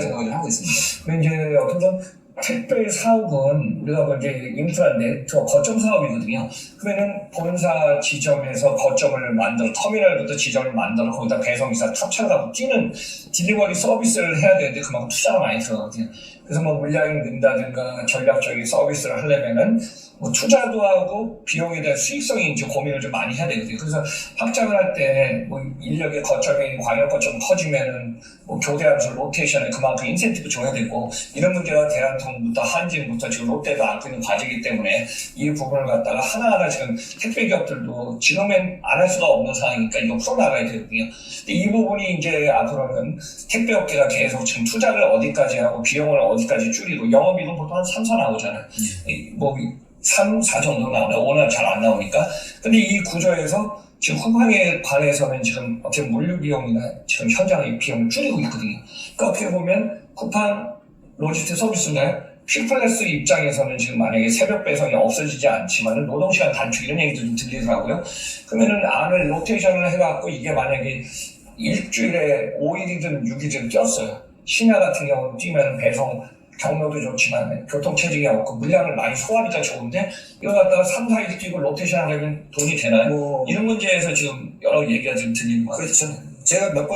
생각을 하고 있습니다. 근데 이제 어떤 택배 사업은 우리가 뭐 이제 인프라 네트워크 거점 사업이거든요. 그러면은 본사 지점에서 거점을 만들어 터미널부터 지점을 만들어 거기다 배송기사 탑차를 갖고 뛰는 딜리버리 서비스를 해야 되는데 그만큼 투자가 많이 들어가거든요. 그래서 뭐 물량이 는다든가 전략적인 서비스를 하려면은 뭐 투자도 하고 비용에 대한 수익성이 이제 고민을 좀 많이 해야 되거든요. 그래서 확장을 할 때 뭐 인력의 거점이 광역 거점 커지면은 뭐 교대하면서 로테이션에 그만큼 인센티브 줘야 되고 이런 문제가 대한 통부터 한진부터 지금 롯데도 안고 있는 과제이기 때문에 이 부분을 갖다가 하나하나 지금 택배 기업들도 지금은 안할 수가 없는 상황이니까 이거 풀어나가야 되거든요. 근데 이 부분이 이제 앞으로는 택배 업계가 계속 지금 투자를 어디까지 하고 비용을 어디까지 줄이고 영업이익은 보통 한 3, 4 나오잖아요. 이뭐 3, 4 정도 나오나 5는 잘 안 나오니까. 근데 이 구조에서 지금 쿠팡에 관해서는 지금 어떻게 물류 비용이나 지금 현장의 비용을 줄이고 있거든요. 그러니까 어떻게 보면 쿠팡 로지스틱 서비스인가요? 퀵플래스 입장에서는 지금 만약에 새벽 배송이 없어지지 않지만 노동시간 단축 이런 얘기도 좀 들리더라고요. 그러면은 안을 로테이션을 해갖고 이게 만약에 일주일에 5일이든 6일이든 뛰었어요. 심야 같은 경우는 뛰면 배송 경로도 좋지만 교통체증이 없고 물량을 많이 소화하니까 좋은데 이거 갖다가 3, 4일 뛰고 로테이션 하려면 돈이 되나요? 뭐 이런 문제에서 지금 여러 얘기가 지금 들리는 것 같아요. 그렇죠. 제가 몇번